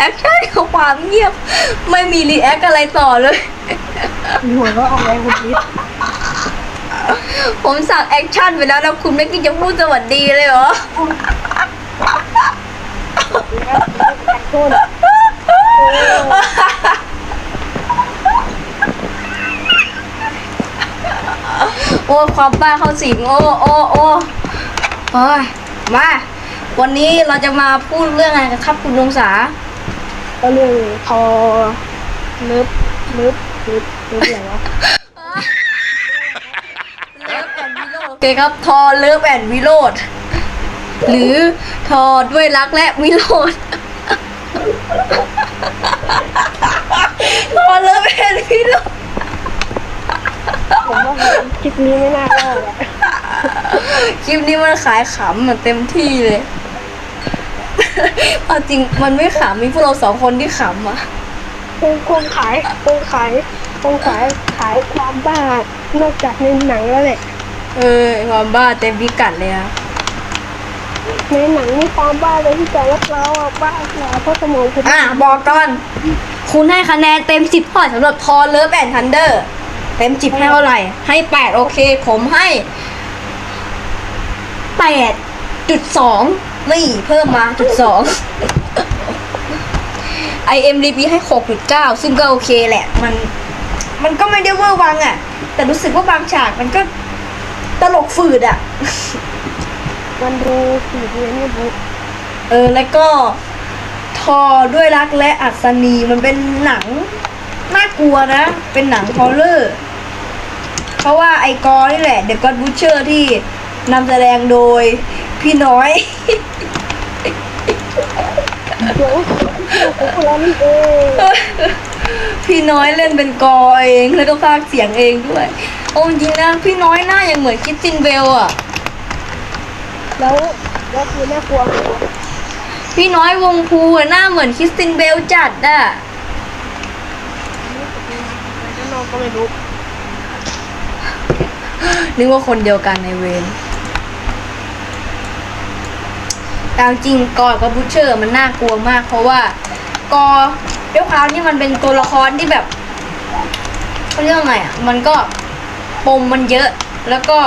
แอคชั่นกับความเงียบ ไม่มีรีแอคอะไรต่อเลยหัวก็ออกแรงคุณพิษผมสั่งแอคชั่นไปแล้วแล้วคุณไม่คิดจะพูดสวัสดีเลยเหรอโทษโอ้ความบ้าเข้าสิงโอ้โอ้โอ้โอ้ยมา วันนี้เราจะมาพูดเรื่องอะไรกันครับคุณลุงสา ก็เรื่องพอเลิฟเลิฟเลิฟเลิฟอะไรวะเลิฟแอนวิโรดโอเคครับ ทอเลิฟแอนวิโรดหรือทอด้วยรักและวิโรดทอเลิฟแอนวิโรดผมว่าคลิปนี้ไม่น่ารอดอะคลิปนี้มันขายขำอะเต็มที่เลย เอาจริงมันไม่ขำมีพวกเราสองคนที่ขำอะคงคงขายคงขายคงขายขายความบ้านอกจากในหนังแล้วแหละ เออความบ้าเต็มพิกัดเลยอะในหนังนี่ความบ้าเลยที่แต่ว่าเราอะบ้าเหรอเพราะสมองคุณอะบอกก่อน คุณให้คะแนนเต็มสิบเท่าไหร่สำหรับทอเลิฟแอนทันเดอร์เต็มสิบให้เท่าไหร่ ให้แปดโอเค ผมให้แปดจุดสอง นี่เพิ่มมาจุดสอง IMDB ให้หกจุดเก้าซึ่งก็โอเคแหละ มันมันก็ไม่ได้เวอร์วังอะ แต่รู้สึกว่าบางฉากมันก็ตลกฝืดอะ มันดูสีเรียนนี่บุ๊เออ แล้วก็ทอด้วยรักและอัศนีมันเป็นหนังน่ากลัวนะ เป็นหนังฮอลเลอร์เพราะว่าไอกอนี่แหละเด e g ก็ d บูเชอร์ที่นำแสดงโดย พี่น้อยเดี๋ยวของคนเรานี่เองพี่น้อยเล่นเป็นกอเองแล้วก็พากย์เสียงเองด้วยโอ้จริงๆนะพี่น้อยหน้ายังเหมือนคิดจินเบลอะแล้วแล้วคือน่ากลัวไหมพี่น้อยวงภูอะหน้าเหมือนคริสตินเบลจัดอะข้างนอกก็ไม่รู้นึกว่าคนเดียวกันในเวร ตามจริงกอกับบูเชอร์มันน่ากลัวมาก เพราะว่ากอด้วยความที่มันเป็นตัวละครที่แบบเขาเรียกไงอะมันก็ปมมันเยอะแล้วก็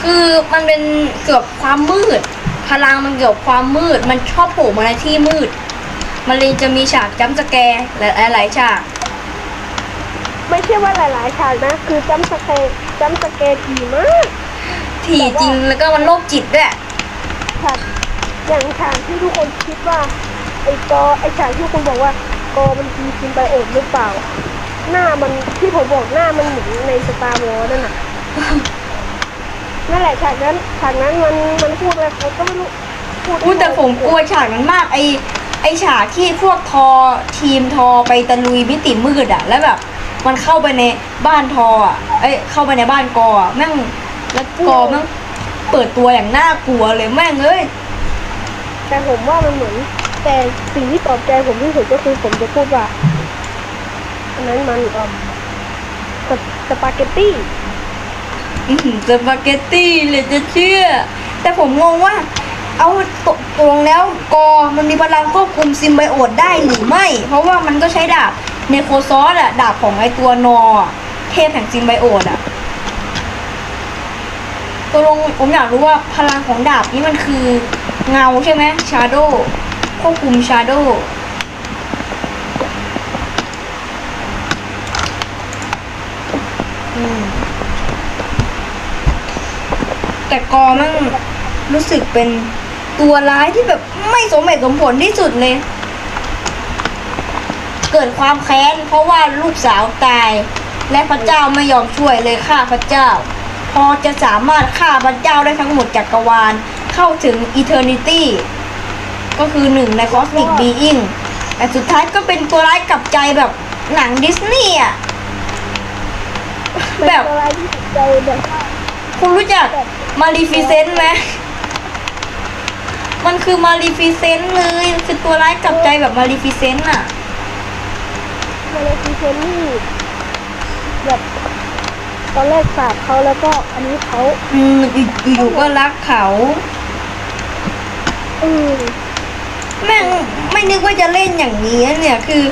คือมันเป็นเกี่ยวกับความมืด พลังมันเกี่ยวกับความมืด มันชอบโผล่มาในที่มืด มันเลยจะมีฉากจัมสแกร์หลายหลายๆฉากไม่ใช่ว่าหลายๆฉากนะ คือจัมสเกร์จัมสเกร์ถี่มากถี่จริงแล้วก็มันโรคจิตด้วย ฉากอย่างฉากที่ทุกคนคิดว่า ไอ้กอไอ้ฉากที่คุณบอกว่ากอมันมีซิมไบโอตหรือเปล่า หน้ามันที่ผมบอกหน้ามันเหมือนในสตาร์วอร์นั่นน่ะนั่นแหละฉากนั้นฉากนั้นมันมันพูดอะไรเขาก็ไม่รู้พูดอุ้ยแต่ผมกลัวฉากนั้นมาก ไอไอฉากที่พวกทอทีมทอไปตะลุยมิติมืดอะแล้วแบบ มันเข้าไปในบ้านทออะเอ้ยเข้าไปในบ้านกออะแม่งแล้วกอแม่ง เปิดตัวอย่างน่ากลัวเลยแม่งเอ้ยแต่ผมว่ามันเหมือน แต่สิ่งที่ปลอบใจผมที่สุดก็คือผมจะพูดว่าอันนั้นมันเอ่อสปสปาเกตตี้อื้อหือสปาเกตตี้เลยจะเชื่อ แต่ผมงงว่า เอาตกตรงแล้วกอมันมีพลังควบคุมซิมไบโอตได้หรือไม่ เพราะว่ามันก็ใช้ดาบเนโคซอสอะดาบของไอตัวนออะเทพแห่งซิมไบโอตอะ ตกลงผมอยากรู้ว่าพลังของดาบนี้มันคือเงาใช่ไหมชาโดควบคุมชาโดแต่กอมันรู้สึกเป็นตัวร้ายที่แบบไม่สมเหตุสมผลที่สุดเลย เกิดความแค้นเพราะว่าลูกสาวตาย และพระเจ้าไม่ยอมช่วยเลยฆ่าพระเจ้า อจะสามารถฆ่าพระเจ้าได้ทั้งหมดจักรวาล เข้าถึง Eternity ก็คือหนึ่งใน Cosmic Being แต่สุดท้ายก็เป็นตัวร้ายกลับใจแบบหนังดิสนีย์อะเป็นแบบอะไรที่จิตใจแบบว่าคุณรู้จักมารีฟิเซนต์ไหมมันคือมารีฟิเซนต์เลยมันคือตัวร้ายกลับใจแบบมารีฟิเซนต์อะมาเลฟิเซนนี่แบบ ตอนแรกสาบเขาแล้วก็อันนี้เขาอืมอยู่อยู่ๆก็รักเขาอืมแม่งไม่นึกว่าจะเล่นอย่างนี้นะเนี่ยคือ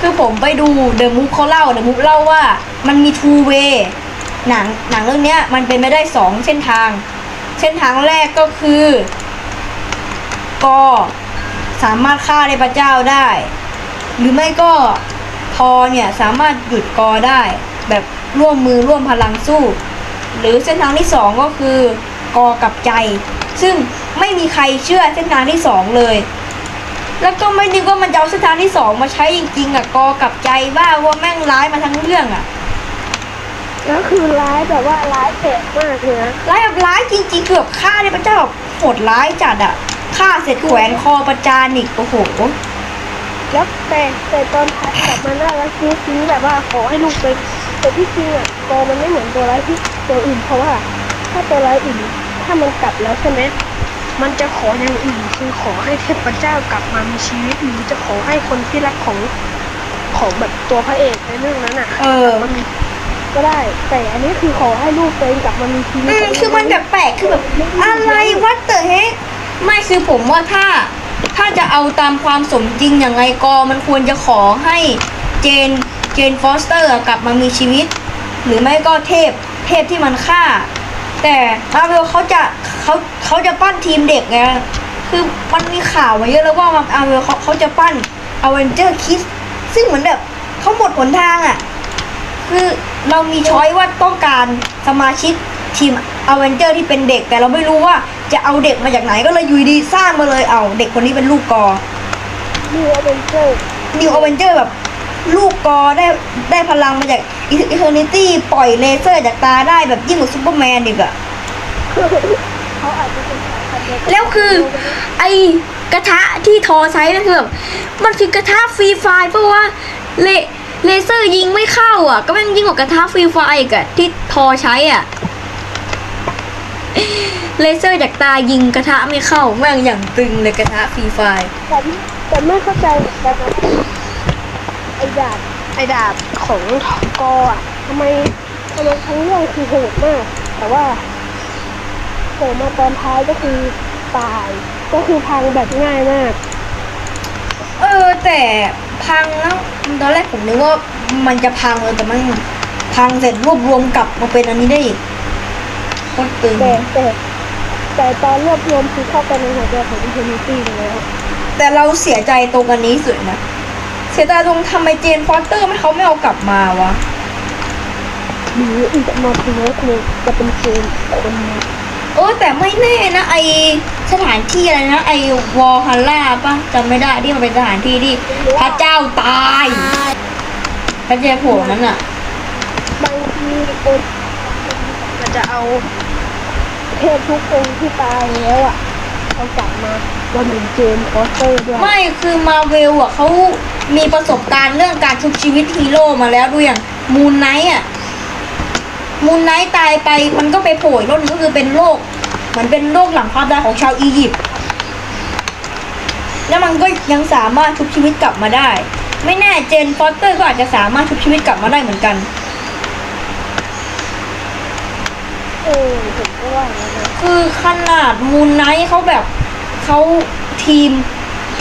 คือผมไปดูเดอะมุกเขาเล่าเดอะมุกเล่าว่ามันมี two way หนังหนังเรื่องเนี้ย มันเป็นไปได้สองเส้นทาง เส้นทางแรกก็คือกอสามารถฆ่าเทพเจ้าได้ หรือไม่ก็ทอเนี่ยสามารถหยุดกอได้แบบ ร่วมมือร่วมพลังสู้ หรือเส้นทางที่สองก็คือกอกับใจ ซึ่งไม่มีใครเชื่อเส้นทางที่สองเลย แล้วก็ไม่นึกว่ามันจะเอาเส้นทางที่สองมาใช้จริงๆอะกอกับใจบ้าว่าแม่งร้ายมาทั้งเรื่องอะแล้วคือร้ายแบบว่าร้ายแสบมากเลยนะร้ายแบบร้ายจริงๆเกือบฆ่าเนี่ยพระเจ้าแบบโหดร้ายจัดอะฆ่าเสร็จแขวนคอประจานอีกโอ้โหแล้วแต่แต่ตอนท้ายกลับมาน่ารักจริงๆแบบว่าขอให้ลูกเป็น แต่ที่จริงอะกอมันไม่เหมือนตัวร้ายที่ตัวอื่นเพราะว่า ถ้าตัวร้ายอื่น ถ้ามันกลับแล้วใช่ไหมมันจะขออย่างอื่นคือขอให้เทพเจ้ากลับมามีชีวิตหรือจะขอให้คนที่รักของของแบบตัวพระเอกในเรื่องนั้นอะเออ มันก็ได้ แต่อันนี้คือขอให้ลูกตัวเองกลับมามีชีวิตอืมคือมันแบบแปลกคือแบบอะไรวัดเตอร์เฮกไม่คือผมว่าถ้า ถ้าจะเอาตามความสมจริงอย่างไงก็มันควรจะขอให้เจน เจนฟอสเตอร์กลับมามีชีวิต หรือไม่ก็เทพเทพที่มันฆ่า แต่มาเวลเขาจะเขาเขาจะปั้นทีมเด็กไงคือมันมีข่าวมาเยอะแล้วว่ามาเวลเขาเขาจะปั้นอเวนเจอร์คิสซึ่งเหมือนแบบเขาหมดหนทางอะ คือเรามีช้อยว่าต้องการสมาชิกทีมอเวนเจอร์ที่เป็นเด็ก แต่เราไม่รู้ว่าจะเอาเด็กมาจากไหนก็เลยอยูดีๆสร้างมาเลยเอาเด็กคนนี้เป็นลูกกอนิวอเวนเจอร์นิวอเวนเจอร์แบบ ลูกกอได้ได้พลังมาจากอีเทอร์นิตี้ปล่อยเลเซอร์จากตาได้แบบยิ่งกว่าซูเปอร์แมนอีกอะเขาอาจจะเป็นสายพันธุ์เดียกันแล้วคือไอกระทะที่ทอใช้นั่นคือแบบมันคือกระทะฟรีไฟล์เพราะว่าเลเลเซอร์ยิงไม่เข้าอะ ก็แม่งยิ่งกว่ากระทะฟรีไฟล์อีกอะที่ทอใช้อะเลเซอร์จากตายิงกระทะไม่เข้าแม่งอย่างตึงเลยกระทะฟรีไฟล์แต่แต่ไม่เข้าใจเหมือนกันนะไอ้ดาบไอ้ดาบของกออะทำไมทำไมทั้งเรื่องคือโหดมาก แต่ว่าโผล่มาตอนท้ายก็คือตาย ก็คือพังแบบง่ายมาก เออ แต่พังแล้วตอนแรกผมนึกว่ามันจะพังเลยแต่มันพังเสร็จรวบรวมกลับมาเป็นอันนี้ได้อีกโคตรตึงแต่แต่แต่ตอนรวบรวมคือเข้าไปในหัวใจของอินเทอร์เน็ตี้แล้ว แต่เราเสียใจตรงอันนี้สุดนะ เสียใจตรงทำไมเจนฟอสเตอร์ไม่เขาไม่เอากลับมาวะ หรืออีกมาทีนี้คือจะเป็นเกมคนนี้เออแต่ไม่แน่นะไอสถานที่อะไรนะไอวอลฮัลล่าปะจำไม่ได้ที่มันเป็นสถานที่ที่พระเจ้าตายพระเจ้าโผล่นั้นอะบางทีเออมันจะเอาเทพทุกองค์ที่ตายแล้วอะเอากลับมาวันหนึ่งเจมส์ฟอสเตอร์ด้วย ไม่คือมาเวลอะเขา มีประสบการณ์เรื่องการชุบชีวิตฮีโร่มาแล้วด้วยอย่างมูนไนท์อะมูนไนท์ตายไปมันก็ไปโผล่อีกโรคนึงก็คือเป็นโรคเหมือนเป็นโรคหลังความตายของชาวอียิปต์แล้วมันก็ยังสามารถชุบชีวิตกลับมาได้ ไม่แน่เจนฟอสเตอร์ก็อาจจะสามารถชุบชีวิตกลับมาได้เหมือนกันออผมก็ว่าคือขนาดมูนไนท์เขาแบบเขาทีม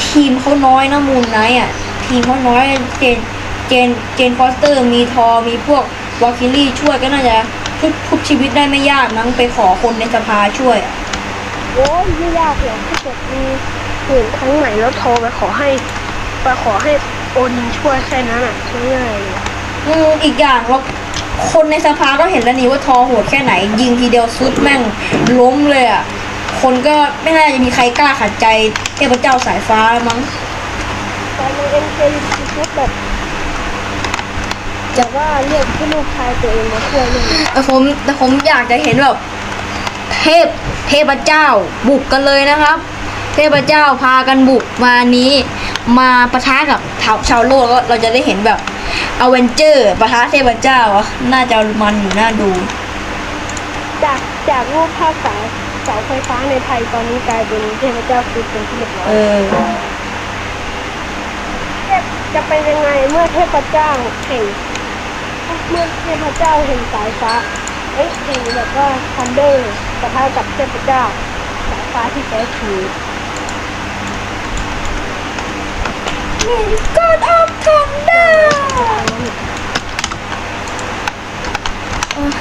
ทีมเขาน้อยนะมูนไนท์อะ ทีมเขาน้อยเจนเจนเจนฟอสเตอร์ มีทอมีพวกวาคิลี่ช่วยก็น่าจะชุบชุบชีวิตได้ไม่ยากมั้งไปขอคนในสภาช่วยอะโอ้ยไม่ยากหรอกถ้าเกิดมีเห็นครั้งใหม่แล้วโทรไปขอให้ไปขอให้โอนินช่วยแค่นั้นอะง่ายๆเลยอืมอีกอย่างเราคนในสภาก็เห็นแล้วนี่ว่าทอโหดแค่ไหน ยิงทีเดียวซุดแม่งล้มเลยอะคนก็ไม่น่าจะมีใครกล้าขัดใจเทพเจ้าสายฟ้าแล้วมั้ง ตอนนี้เอ็นเคคือชุดแบบจะว่าเรียกให้ลูกชายตัวเองมาช่วยเลยแต่ผมแต่ผมอยากจะเห็นแบบเทพเทพเจ้าบุกกันเลยนะครับ เทพเจ้าพากันบุกมานี้ มาปะทะกับชาวชาวโลกแล้วเราจะได้เห็นแบบอเวนเจอร์ปะทะเทพเจ้าอะน่าจะมันอยู่น่าดู จากจากรูปภาพเสาเสาไฟฟ้าในไทยตอนนี้กลายเป็นเทพเจ้าคือเป็นที่เรียบร้อยเออเทพ จะเป็นยังไงเมื่อเทพเจ้าแห่งเมื่อเทพเจ้าแห่งสายฟ้าเอ้ยแห่งแบบว่าทันเดอร์ปะทะกับเทพเจ้าสายฟ้าที่แท้ทรู God of Thunder เอ้อ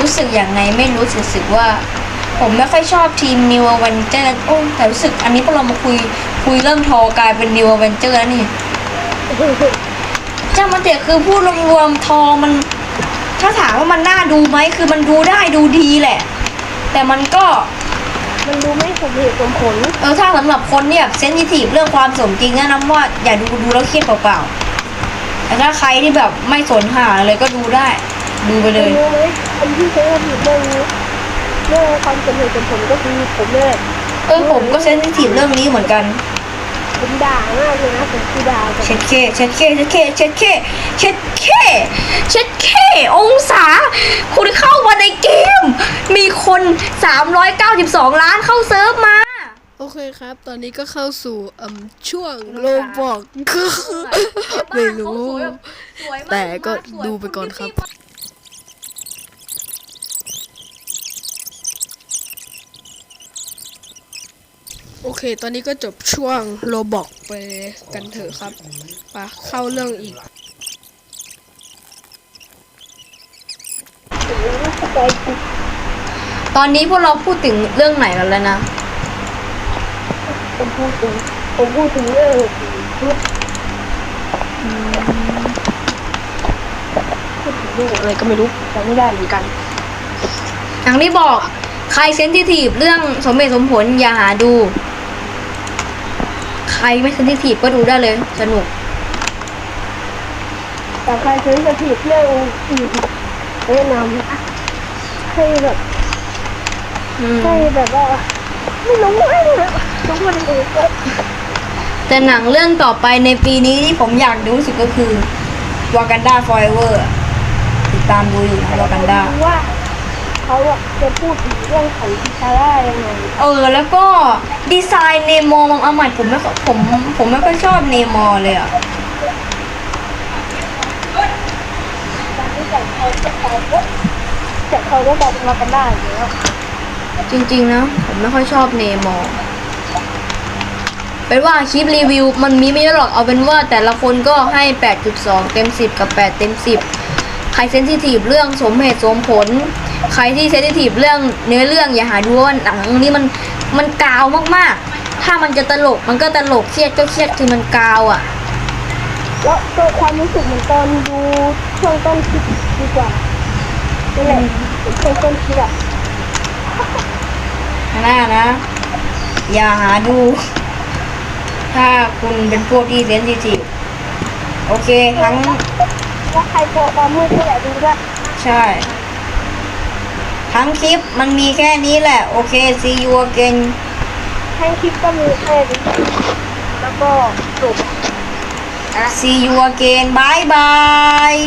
รู้สึกอย่างไงไม่รู้สึกสึกว่าผมไม่ค่อยชอบทีม New Avenger โอ้แต่รู้สึกอันนี้พวกเรามาคุย คุยเรื่องทอกลายเป็น New Avenger แล้วนี่ามันเด็กคือพูดรวมๆทอมัน ถ้าถามว่ามันน่าดูไหมคือมันดูได้ดูดีแหละ แต่มันก็มันดูไม่สมเหตุสมผลเออถ้าสำหรับคนเนี่ยเซนซิทีฟเรื่องความสมจริงนะน้ำว่าอย่าดูดูแล้วเครียดเปล่าๆแต่ถ้าใครที่แบบไม่สนหาอะไรก็ดูได้ ดูไปเลยรู้ไหมคนที่ใช้ความผิดเรื่องนี้เรื่องความสมเหตุสมผลก็คือผมเนี่ยแหละเออผมก็เซนซิทีฟเรื่องนี้เหมือนกัน ผมด่ามากเลยนะผมคือด่ากับเช็ดเคเช็ดเคเช็ดเคเช็ดเคเช็ดเคเช็ดเคองศา คุณเข้ามาในเกม มีคน 392 ล้านเข้าเซิร์ฟมา โอเคครับ ตอนนี้ก็เข้าสู่อืมช่วงโลบอกก็ไม่รู้ แต่ก็ดูไปก่อนครับ โอเค ตอนนี้ก็จบช่วงโลบอกไปกันเถอะครับไปะเข้าเรื่องอีกใจผิดตอนนี้พวกเราพูดถึงเรื่องไหนกันแล้วนะ ผมพูดถึงผมพูดถึงเรื่องพูดพูดถึงเรื่องอะไรก็ไม่รู้จำไม่ได้เหมือนกัน อย่างที่บอกใครเซนซิทีฟเรื่องสมเหตุสมผลอย่าหาดูใค รไม่เซนซิทีฟก็ดูได้เลย สนุกแต่ใครซื้อจะผิดเรื่องอื่นแนะนำนะให้แบบอืมให้แบบว่าไม่รู้ไม่รู้นะทุกคนเองก็แต่หนังเรื่องต่อไปในปีนี้ที่ผมอยากดูที่สุดก็คือ Wakanda Forever ติดตามดูอยู่นะ Wakanda รู้ว่า เขาอะจะพูดถึงเรื่องของพิชาร่ายังไงเออ แล้วก็ดีไซน์เนโมบางอันใหม่ผมไม่ค่อยผมผมไม่ค่อยชอบเนโมเลยอะแต่ที่แต่เขาจะตอบว่าแต่เขาก็บอกมากันได้อยู่แล้วจริง ๆ นะ ผมไม่ค่อยชอบเนโมเป็นว่าคลิปรีวิว มันมีไม่เยอะหรอกเอาเป็นว่าแต่ละคนก็ให้ 8.2 เต็ม 10 กับ 8 เต็ม 10 ใครเซนซิทีฟเรื่องสมเหตุสมผล ใครที่เซนซิทีฟเรื่องเนื้อเรื่องอย่าหาดูว่าหนังนี้มันมันกาวมากๆ ถ้ามันจะตลกมันก็ตลกเครียดก็เครียดคือมันกาวอะแล้วตัวความรู้สึกเหมือนตอนดูช่วงต้นคลิปดีกว่านั่นแหละช่วงต้นคลิปอะหน้านะ อย่าหาดู ถ้าคุณเป็นพวกที่เซนซิทีฟโอเคทั้ง แล้วใครกลัวความมืดก็อย่าดูด้วยใช่ ทั้งคลิปมันมีแค่นี้แหละ โอเค see you again ทั้งคลิปก็มีแค่นี้แล้วก็จบ see you again bye bye